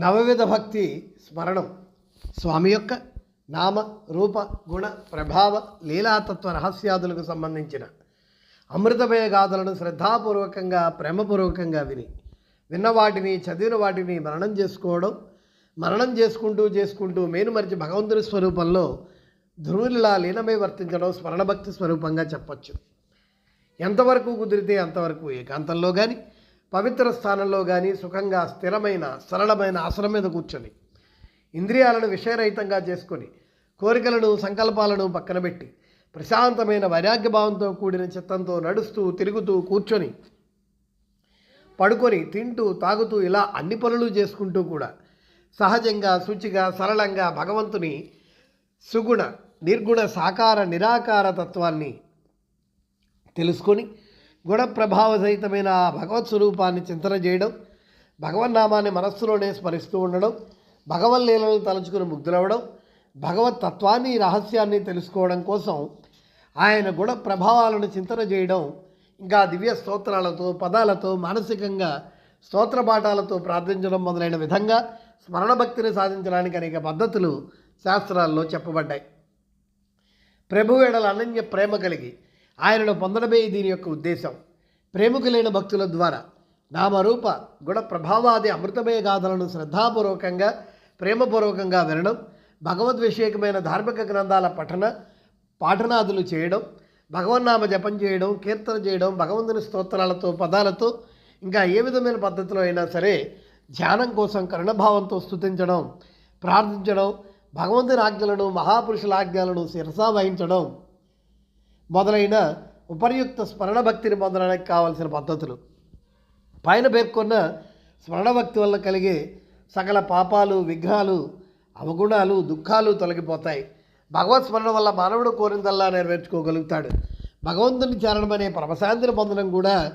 నవవిధ భక్తి స్మరణం. స్వామి యొక్క నామ రూప గుణ ప్రభావ లీలాతత్వ రహస్యాదులకు సంబంధించిన అమృతమయ గాథలను శ్రద్ధాపూర్వకంగా ప్రేమపూర్వకంగా విని విన్న వాటిని చదివిన వాటిని మరణం చేసుకోవడం మరణం చేసుకుంటూ చేసుకుంటూ మేను మరిచి భగవంతుని స్వరూపంలో ధ్రువునిలా లీనమై వర్తించడం స్మరణ భక్తి స్వరూపంగా చెప్పచ్చు. ఎంతవరకు కుదిరితే అంతవరకు ఏకాంతంలో కానీ పవిత్ర స్థానంలో కానీ సుఖంగా స్థిరమైన సరళమైన ఆసనం మీద కూర్చొని ఇంద్రియాలను విషయరహితంగా చేసుకొని కోరికలను సంకల్పాలను పక్కన పెట్టి ప్రశాంతమైన వైరాగ్యభావంతో కూడిన చిత్తంతో నడుస్తూ తిరుగుతూ కూర్చొని పడుకొని తింటూ తాగుతూ ఇలా అన్ని పనులు చేసుకుంటూ కూడా సహజంగా శుచిగా సరళంగా భగవంతుని సుగుణ నిర్గుణ సాకార నిరాకార తత్వాన్ని తెలుసుకొని గుణ ప్రభావ సహితమైన ఆ భగవత్ స్వరూపాన్ని చింతన చేయడం భగవన్నామాన్ని మనస్సులోనే స్మరిస్తూ ఉండడం భగవన్ లీలను తలుచుకుని ముగ్ధులవ్వడం భగవత్ తత్వాన్ని రహస్యాన్ని తెలుసుకోవడం కోసం ఆయన గుణ ప్రభావాలను చింతన చేయడం ఇంకా దివ్య స్తోత్రాలతో పదాలతో మానసికంగా స్తోత్ర పాఠాలతో ప్రార్థించడం మొదలైన విధంగా స్మరణ భక్తిని సాధించడానికి అనేక పద్ధతులు శాస్త్రాల్లో చెప్పబడ్డాయి. ప్రభు ఎడల అనన్య ప్రేమ కలిగి ఆయనను పొందడమే దీని యొక్క ఉద్దేశం. ప్రేమికులైన భక్తుల ద్వారా నామరూప గుణ ప్రభావాది అమృతమయ గాథలను శ్రద్ధాపూర్వకంగా ప్రేమపూర్వకంగా వినడం భగవద్విషయకమైన ధార్మిక గ్రంథాల పఠన పాఠనాదులు చేయడం భగవన్నామ జపం చేయడం కీర్తన చేయడం భగవంతుని స్తోత్రాలతో పదాలతో ఇంకా ఏ విధమైన పద్ధతిలో అయినా సరే ధ్యానం కోసం కరుణభావంతో స్థుతించడం ప్రార్థించడం భగవంతుని ఆజ్ఞలను మహాపురుషుల ఆజ్ఞలను శిరసా వహించడం మొదలైన ఉపర్యుక్త స్మరణ భక్తిని పొందడానికి కావలసిన పద్ధతులు. పైన పేర్కొన్న స్మరణ భక్తి వల్ల కలిగే సకల పాపాలు విఘ్నాలు అవగుణాలు దుఃఖాలు తొలగిపోతాయి. భగవత్ స్మరణ వల్ల మానవుడు కోరిందల్లా నెరవేర్చుకోగలుగుతాడు. భగవంతుని చరణం అనే పరమశాంతిని పొందడం కూడా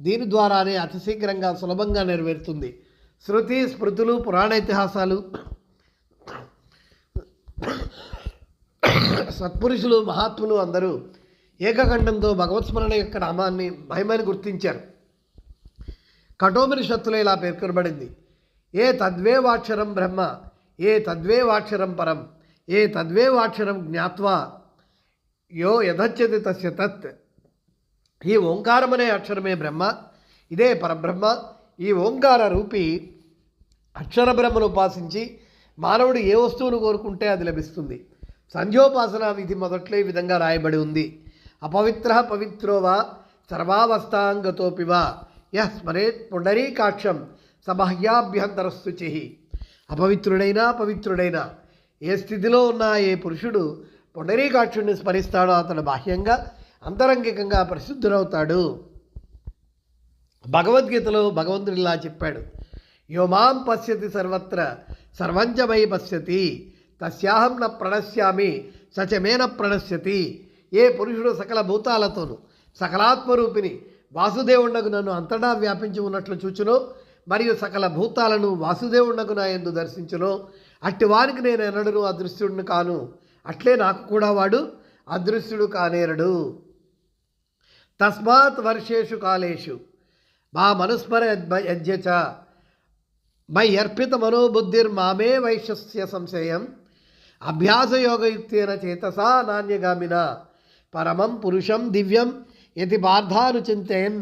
దీని ద్వారానే అతి శీఘ్రంగా సులభంగా నెరవేరుతుంది. శృతి స్మృతులు పురాణ ఇతిహాసాలు సత్పురుషులు మహాత్ములు అందరూ ఏకఖండంతో భగవత్ స్మరణ యొక్క నామాన్ని మహిమని గుర్తించారు. కఠోపనిషత్తులో ఇలా పేర్కొనబడింది. ఏ తద్వేవాక్షరం బ్రహ్మ ఏ తద్వేవాక్షరం పరం ఏ తద్వేవాక్షరం జ్ఞాత్వా యో యథచ్చతి తస్య తత్. ఈ ఓంకారం అనే అక్షరమే బ్రహ్మ ఇదే పరబ్రహ్మ. ఈ ఓంకార రూపి అక్షర బ్రహ్మను ఉపాసించి మానవుడు ఏ వస్తువును కోరుకుంటే అది లభిస్తుంది. సంధ్యోపాసన విధి మొదట్లో ఈ విధంగా రాయబడి ఉంది. అపవిత్ర పవిత్రో వా సర్వావస్థాంగతోపి వా. యహ్ స్మరేత్ పుండరీకాక్షం సబాహ్యాభ్యంతరస్తుచి అపవిత్రుడైనా పవిత్రుడైనా ఏ స్థితిలో ఉన్న ఏ పురుషుడు పుండరీకాక్షుడిని స్మరిస్తాడో అతడు బాహ్యంగా అంతరంగికంగా ప్రసిద్ధుడవుతాడు భగవద్గీతలో భగవంతుడు ఇలా చెప్పాడు. యో మాం పశ్యతి సర్వత్ర సర్వంచమై పశ్యతి తస్యాహం న ప్రణశ్యామి సచమేన ప్రణశ్యతి ఏ పురుషుడు సకల భూతాలతోనూ సకలాత్మరూపిణి వాసుదేవుండకు నన్ను అంతటా వ్యాపించి ఉన్నట్లు చూచునో మరియు సకల భూతాలను వాసుదేవుండకు నా ఎందు దర్శించునో. అట్టి వారికి నేను ఎన్నడను అదృశ్యుడిని కాను. అట్లే నాకు కూడా వాడు అదృశ్యుడు కానేరడు. తస్మాత్ వర్షేషు కాలేషు. మా మనుస్మర యజ్ఞచ. మై అర్పిత మనోబుద్ధిర్ మామే వైశ్యస్య సంశయం. అభ్యాసయోగయుక్తేన చేతసా నాణ్యగామినా పరమం పురుషం దివ్యం యతి పార్థానుచింతయన్.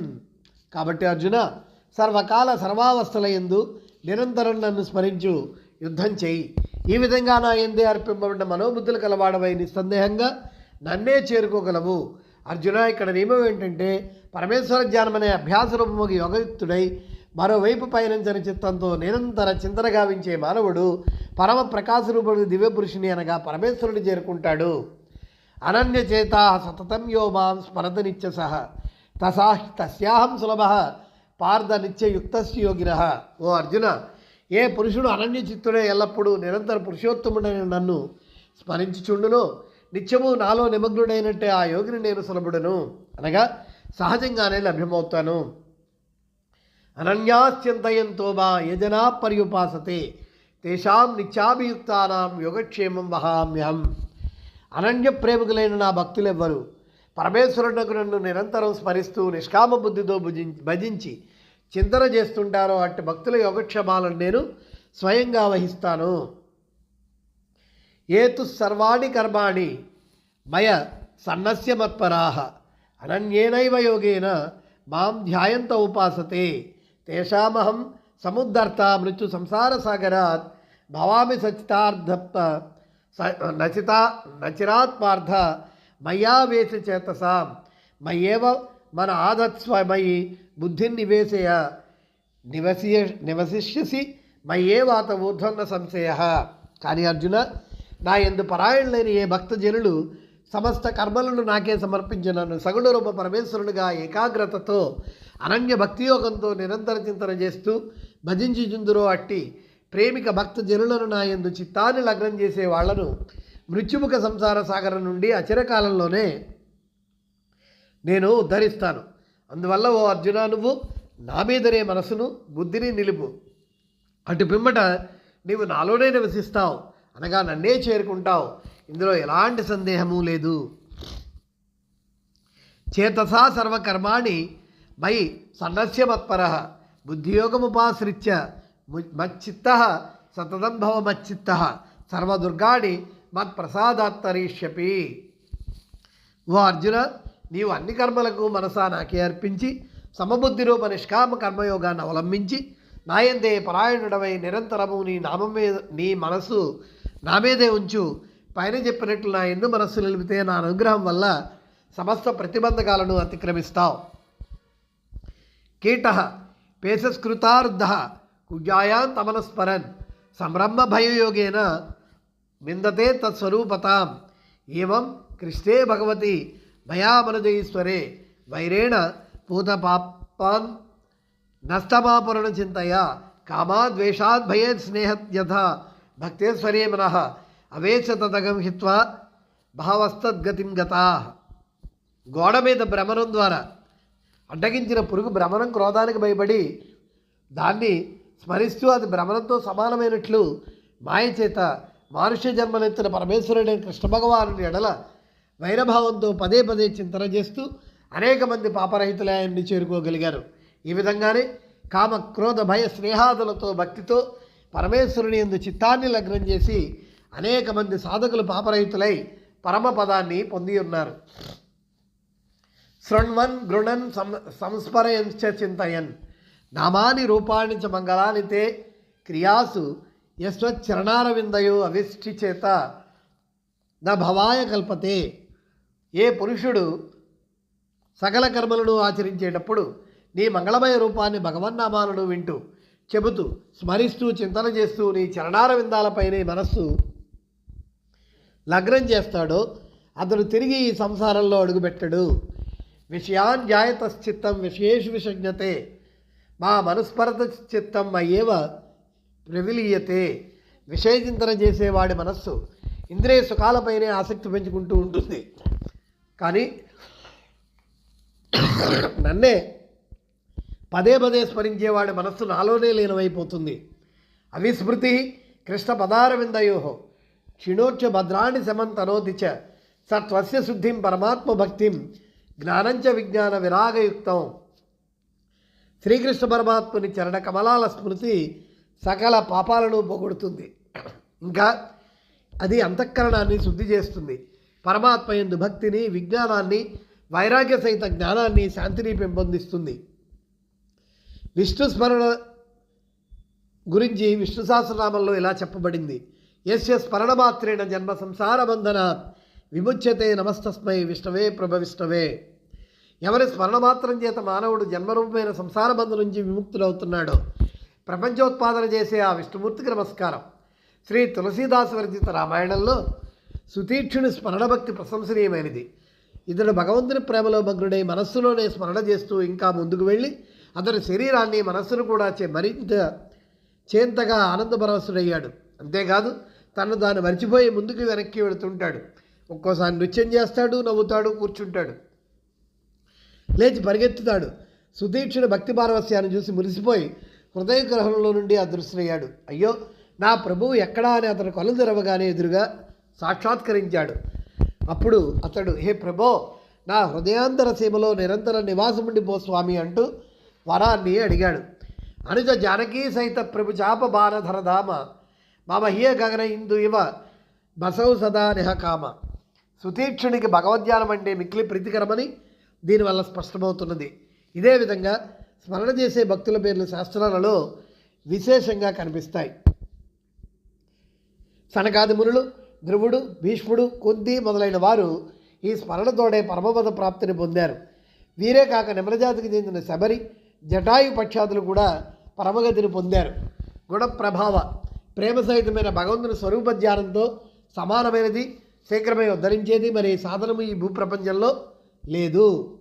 కాబట్టి అర్జున సర్వకాల సర్వావస్థల ఎందు నిరంతరం నన్ను స్మరించు యుద్ధం చేయి. ఈ విధంగా నా ఎందే అర్పింపబడిన మనోబుద్ధులు కలవాడవై నిస్సందేహంగా నన్నే చేరుకోగలవు. అర్జున ఇక్కడ నియమం ఏంటంటే పరమేశ్వర ధ్యానం అనే అభ్యాస రూపముకి యోగయుక్తుడై మరోవైపు పయనించని చిత్తంతో నిరంతర చింతన గావించే మానవుడు పరమ ప్రకాశ రూపుడు దివ్య పురుషుని అనగా పరమేశ్వరుని చేరుకుంటాడు. అనన్యచేత సతతం యో మాం స్మరత నిత్య సహ తసా తస్యాహం సులభ. పార్థ నిత్యయుక్త యోగిన ఓ అర్జున ఏ పురుషుడు అనన్యచిత్తుడే ఎల్లప్పుడూ నిరంతర పురుషోత్తముడైన నన్ను స్మరించుచుండును. నిత్యము నాలో నిమగ్నుడైనట్టే ఆ యోగిని నేను సులభుడను. అనగా సహజంగానే లభ్యమవుతాను. అనన్యాశ్చింతయంతో బా యజనా పర్యుపాసతే. తేషాం నిత్యాభియుక్తానాం యోగక్షేమం వహామ్యహం. అనన్య ప్రేమికులైన నా భక్తులెవ్వరు? పరమేశ్వరునకు నన్ను నిరంతరం స్మరిస్తూ నిష్కామ బుద్ధితో భజించి చింతన చేస్తుంటారో అట్టి భక్తుల యోగక్షేమాలను నేను స్వయంగా వహిస్తాను. ఏతు సర్వాణి కర్మాణి మయ సన్నస్య మత్పరాహ అనన్యేనైవ యోగేన మాం ధ్యాయంత ఉపాసతే. తేషామహం సముద్ధర్త మృత్యు సంసార సాగరాత్. భవామి సచితార్థప్త నచితా నచిరాత్ పార్థ మయ్యా వేసి చేతసాం. మయ్యేవ మన ఆదత్స్వమయి బుద్ధిని నివేశయ నివసియ నివసిష్యసి మయ్యేవాత ఊర్ధ్వన్న సంశయ. కానీ అర్జున నా ఎందు పరాయణులైన ఏ భక్తజనులు సమస్త కర్మలను నాకే సమర్పించినను సగుణ రూప పరమేశ్వరునిగా ఏకాగ్రతతో అనన్య భక్తియోగంతో నిరంతర చింతన చేస్తూ భజించి చుందురో అట్టి ప్రేమిక భక్త జనులను నా ఎందు చిత్తాన్ని లగ్నం చేసే వాళ్ళను మృత్యుముఖ సంసార సాగరం నుండి అచిరకాలంలోనే నేను ఉద్ధరిస్తాను. అందువల్ల ఓ అర్జున నువ్వు నా మీదనే మనసును బుద్ధిని నిలుపు. అటు పిమ్మట నీవు నాలోనే నివసిస్తావు. అనగా నన్నే చేరుకుంటావు. ఇందులో ఎలాంటి సందేహము లేదు. చేతసా సర్వకర్మాణి మై సన్నస్య మత్పర బుద్ధియోగముపాశ్రిత్య మచ్చిత్త సతతం భవ మచ్చిత్త. సర్వదుర్గాణి మత్ప్రసాదాత్తరీష్యపి. ఓ అర్జున నీవు అన్ని కర్మలకు మనసా నాకే అర్పించి సమబుద్ధి రూప నిష్కామ కర్మయోగాన్ని అవలంబించి నాయందే పరాయణుడమై నిరంతరము నీ నామం మీద నీ మనసు నా మీదే ఉంచు. పైన చెప్పినట్లు నా ఎందు మనస్సు నిలిపితే నా అనుగ్రహం వల్ల సమస్త ప్రతిబంధకాలను అతిక్రమిస్తావు. కీట పేసస్కృతార్ధ కుజాయాం తమనస్మరన్. సంరంభ భయయోగేన విందతే తత్స్వరూపతాం. ఏవం కృష్ణే భగవతి. భయామనుజయీశ్వరే. వైరేణ పూత పాపాన్ నష్టమాపురణ చింతయ. కామాద్వేషాద్ భయేత్ స్నేహత్యథ. భక్తేశ్వరే మనః. అవేశ హిత్వా భావస్తద్గతిం గతా. గోడ మీద భ్రమణం ద్వారా అడ్డగించిన పురుగు భ్రమణం క్రోధానికి భయపడి దాన్ని స్మరిస్తూ అది భ్రమణంతో సమానమైనట్లు మాయ చేత మానుష్య జన్మనెత్తిన పరమేశ్వరుడైన కృష్ణ భగవానుని ఎడల వైరభావంతో పదే పదే చింతన చేస్తూ అనేక మంది పాపరహితులయాన్ని చేరుకోగలిగారు. ఈ విధంగానే కామ క్రోధ భయ స్నేహాదులతో భక్తితో పరమేశ్వరుని ఎందు చిత్తాన్ని లగ్నం చేసి అనేక మంది సాధకులు పాపరహితులై పరమపదాన్ని పొంది ఉన్నారు. శృణ్వన్ గృణన్ సం సంస్మరయంచ చింతయన్. నామాని రూపాణి చ క్రియాసు యస్వచ్చరణారవిందయో అవిష్టి చేత న భవాయ కల్పతే. ఏ పురుషుడు సకల కర్మలను ఆచరించేటప్పుడు నీ మంగళమయ రూపాన్ని భగవన్నామాలను వింటూ చెబుతూ స్మరిస్తూ చింతన చేస్తూ నీ చరణారవిందాలపైనే మనస్సు లగ్నం చేస్తాడో అతడు తిరిగి ఈ సంసారంలో అడుగుపెట్టడు. విషయాన్ జాయతశ్చిత్తం విశేష విషజ్ఞతే. మా మనుస్మరత చిత్తం అయ్యేవ ప్రవిలీయతే. విషయచింతన చేసేవాడి మనస్సు ఇంద్రియ సుఖాలపైనే ఆసక్తి పెంచుకుంటూ ఉంటుంది. కానీ నన్నే పదే పదే స్మరించేవాడి మనస్సు నాలోనే లీనమైపోతుంది. అవిస్మృతి కృష్ణ పదారవిందయో క్షిణోచ్చ భద్రాణి శమంతనోతి చ సత్వస్య శుద్ధిం పరమాత్మ భక్తిం జ్ఞానంచ విజ్ఞాన విరాగయుక్తం. శ్రీకృష్ణ పరమాత్ముని చరణ కమలాల స్మృతి సకల పాపాలను పోగొడుతుంది. ఇంకా అది అంతఃకరణాన్ని శుద్ధి చేస్తుంది. పరమాత్మ ఎందు భక్తిని విజ్ఞానాన్ని వైరాగ్య సహిత జ్ఞానాన్ని శాంతిని పెంపొందిస్తుంది. విష్ణు స్మరణ గురించి విష్ణు సహస్రనామంలో ఇలా చెప్పబడింది. యస్య స్మరణ మాత్రేణ జన్మ సంసార బంధన విముచ్యతే నమస్తస్మై విష్ణవే ప్రభ విష్ణవే ఎవరి స్మరణ మాత్రం చేత మానవుడు జన్మరూపమైన సంసార బంధం నుంచి విముక్తులవుతున్నాడో ప్రపంచోత్పాదన చేసే ఆ విష్ణుమూర్తికి నమస్కారం. శ్రీ తులసీదాస్ వర్జిత రామాయణంలో సుతీక్షుని స్మరణ భక్తి ప్రశంసనీయమైనది. ఇతడు భగవంతుని ప్రేమలో భగ్నుడై మనస్సులోనే స్మరణ చేస్తూ ఇంకా ముందుకు వెళ్ళి అతని శరీరాన్ని మనస్సును కూడా చే మరింత చేంతగా ఆనందపరవశుడయ్యాడు. అంతేకాదు తను దాన్ని మర్చిపోయి ముందుకు వెనక్కి వెళుతుంటాడు. ఒక్కోసారి నృత్యం చేస్తాడు నవ్వుతాడు కూర్చుంటాడు. లేచి పరిగెత్తుతాడు. సుదీక్షుడు భక్తి పారవస్యాన్ని చూసి మురిసిపోయి హృదయ గ్రహంలో నుండి అదృశ్యయ్యాడు అయ్యో నా ప్రభువు ఎక్కడా అని అతను కొలు తెరవగానే ఎదురుగా సాక్షాత్కరించాడు. అప్పుడు అతడు హే ప్రభో నా హృదయాంతర సీమలో నిరంతర నివాసముండిపో స్వామి అంటూ వరాన్ని అడిగాడు. అనుజ జానకీ సహిత ప్రభు చాప బాణధర ధామ మమ హియ గగన ఇందు ఇవ బసౌ సదా నిహకామ సుతీక్షునికి భగవద్ధ్యానం అంటే మిక్కిలి ప్రీతికరమని దీనివల్ల స్పష్టమవుతున్నది. ఇదే విధంగా స్మరణ చేసే భక్తుల పేర్లు శాస్త్రాలలో విశేషంగా కనిపిస్తాయి. సనకాది మునులు ధ్రువుడు భీష్ముడు కుంతి మొదలైన వారు ఈ స్మరణతోడే పరమపద ప్రాప్తిని పొందారు. వీరే కాక నిమ్రజాతికి చెందిన శబరి జటాయు పక్షాదులు కూడా పరమగతిని పొందారు. గుణ ప్రభావ ప్రేమ సహితమైన భగవంతుని స్వరూప ధ్యానంతో సమానమైనది శీఘ్రమే ఉద్ధరించేది. మరి సాధనము ఈ భూప్రపంచంలో లేదు.